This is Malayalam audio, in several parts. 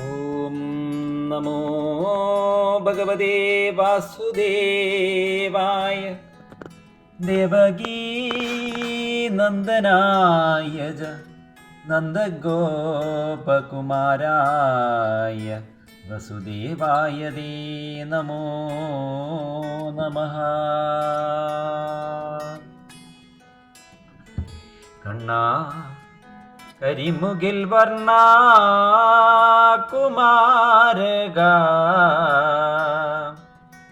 ഓം നമോ ഭഗവതേ വാസുദേവായ ദേവകീ നന്ദനായ നന്ദഗോപകുമാരായ വസുദേവായ ദേ നമോ നമ കണ്ണാ കരിമുകിൽ വർണ കുമാരക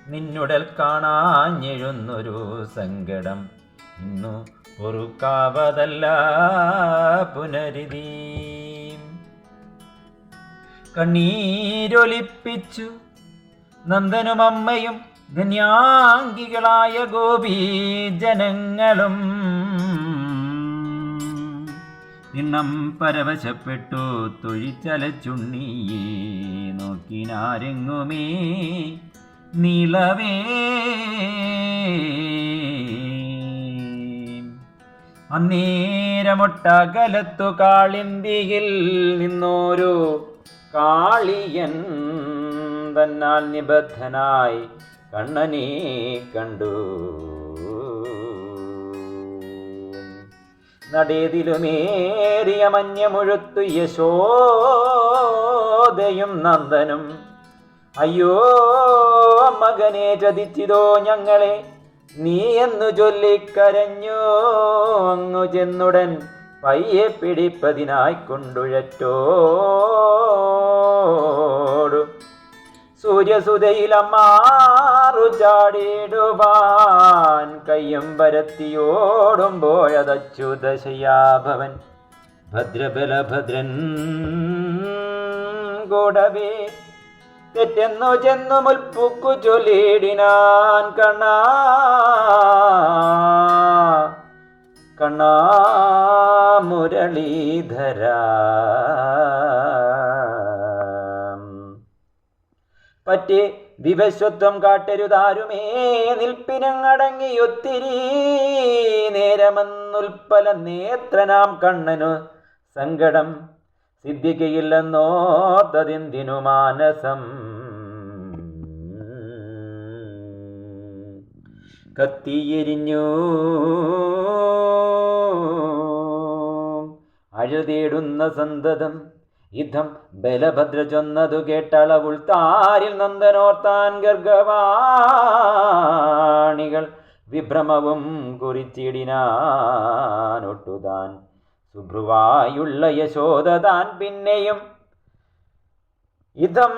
നിന്നുടൽ കാണാഞ്ഞെഴുന്നൊരു സങ്കടം. ഇന്നു പൊറുക്കാവതല്ല പുനരിതി. കണ്ണീരൊലിപ്പിച്ചു നന്ദനും അമ്മയും ധന്യാംഗികളായ ഗോപീജനങ്ങളും നിണ്ണം പരവശപ്പെട്ടു തൊഴിച്ചലച്ചുണ്ണിയെ നോക്കിനാരെങ്ങുമേ? നീളവേ അന്നേരമൊട്ടകലത്തു കാളിന്തിയിൽ നിന്നോരു കാളിയൻ തന്നാൽ നിബദ്ധനായി കണ്ണനെ കണ്ടു. നടേതിലുമേറിയ മഞ്ഞമുഴുത്തു യശോദയും നന്ദനും. അയ്യോ മകനെ ചതിച്ചിതോ ഞങ്ങളെ? നീ എന്നു ചൊല്ലിക്കരഞ്ഞോ അങ്ങു ചെന്നുടൻ പയ്യെ പിടിപ്പതിനായി കൊണ്ടുഴറ്റോടു സൂര്യസുതയിലമ്മാറു ചാടിയിടുവാൻ കയ്യും പരത്തിയോടുമ്പോഴതച്യുതശയാഭവൻ ഭദ്രബലഭദ്രൻ കൂടവേ തെറ്റെന്നു ചെന്നു മുൽപ്പുക്കു ചൊല്ലിടിനാൻ കണ്ണാ കണ്ണാ മുരളീധര പറ്റി വിവശ്വത്വം കാട്ടരുതാരുമേ. നിൽപ്പിനങ്ങടങ്ങിയൊത്തിരി നേരമെന്നുൽപ്പല നേത്രനാം കണ്ണനു. സങ്കടം സിദ്ധിക്കയില്ലെന്നോത്തതിന്തിനു മാനസം. കത്തിയെരിഞ്ഞു. അഴുതേടുന്ന സന്തതം യുദ്ധം ബലഭദ്ര ചൊന്നതു കേട്ടളവുൾ താരിൽ നന്ദനോർത്താൻ ഗർഗവാണികൾ വിഭ്രമവും കുറിച്ചിടിനാനൊട്ടുതാൻ. സുഭ്രുവായുള്ള യശോദ താൻ പിന്നെയും ഇതം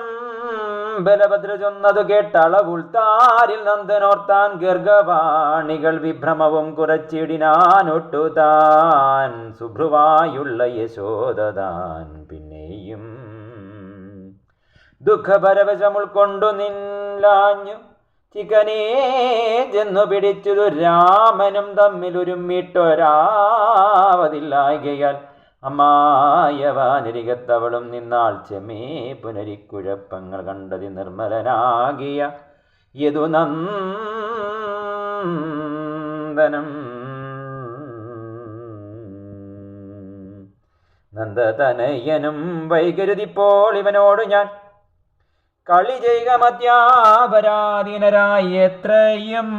ബലഭദ്ര ചൊന്നതു കേട്ടളവുൾ താരിൽ നന്ദനോർത്താൻ ഗർഗവാണികൾ വിഭ്രമവും കുറച്ചിടിനാനൊട്ടുതാൻ. സുഭ്രുവായുള്ള യശോദ താൻ പിന്നെയും ദുഃഖപരവശം ഉൾക്കൊണ്ടു നില്ലാഞ്ഞു ചിക്കനേ ചെന്നു പിടിച്ചതു രാമനും തമ്മിലൊരുമിട്ടൊരാവതില്ലായകയാൽ അമ്മായവാനിരികത്തവളും നിന്നാൾ ചെമേ പുനരിക്കുഴപ്പങ്ങൾ കണ്ടതി നിർമ്മലനാകിയ യതു നന്ദനം നന്ദതനയനും വൈകരുതിപ്പോൾ ഇവനോട് ഞാൻ. കളി ചെയ്യുക മധ്യാപരാധീനരായി എത്രയും.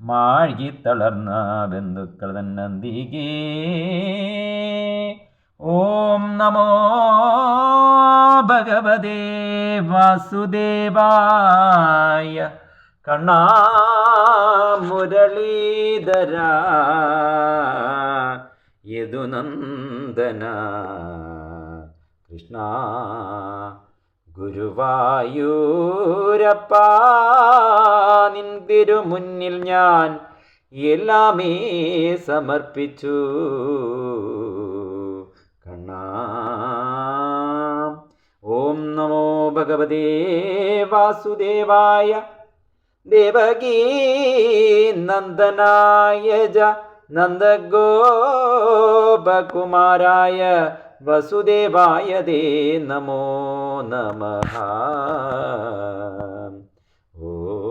മാഴ്കി തളർന്ന ബന്ധുക്കൾ തന്നെ ഓം നമോ ഭഗവതേ വാസുദേവായ. കണ്ണാ മുരളീധര. യദുനന്ദന കൃഷ്ണ ഗുരുവായൂരപ്പ. നിൻ മുന്നിൽ ഞാൻ എല്ലാമേ സമർപ്പിച്ചു. കണ്ണാ. ഓം നമോ ഭഗവതേ വാസുദേവായ देवगी देवगीनन्दनाय नन्दगोपकुमाराय वसुदेवाय दे नमो नमः। ओ